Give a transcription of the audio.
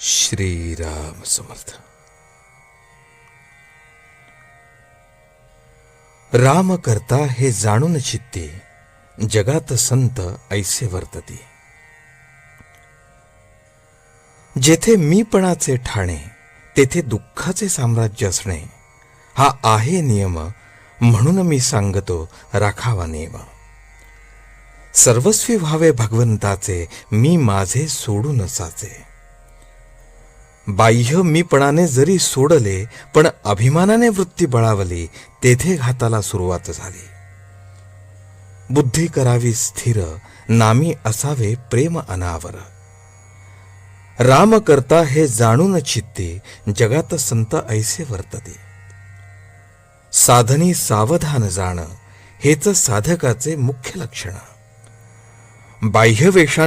श्रीराम समर्थ. राम करता हे जाणून चित्ते जगात संत ऐसे वर्तते. जेथे मीपणाचे ठाणे तेथे दुःखाचे साम्राज्य असणे हा आहे नियम म्हणून मी सांगतो राखावा नेम. सर्वस्वी व्हावे भगवंताचे मी माझे सोडून साचे. बाह्य मीपणाने जरी सोडले पण अभिमानाने वृत्ती बळावली तेथे घाताला सुरुवात झाली. बुद्धी करावी स्थिर नामी असावे प्रेम अनावर. राम करता हे जाणून चित्ते जगात संत ऐसे वर्तते. साधनी सावधान जाण हेच साधकाचे मुख्य लक्षण. बाह्यवेषाने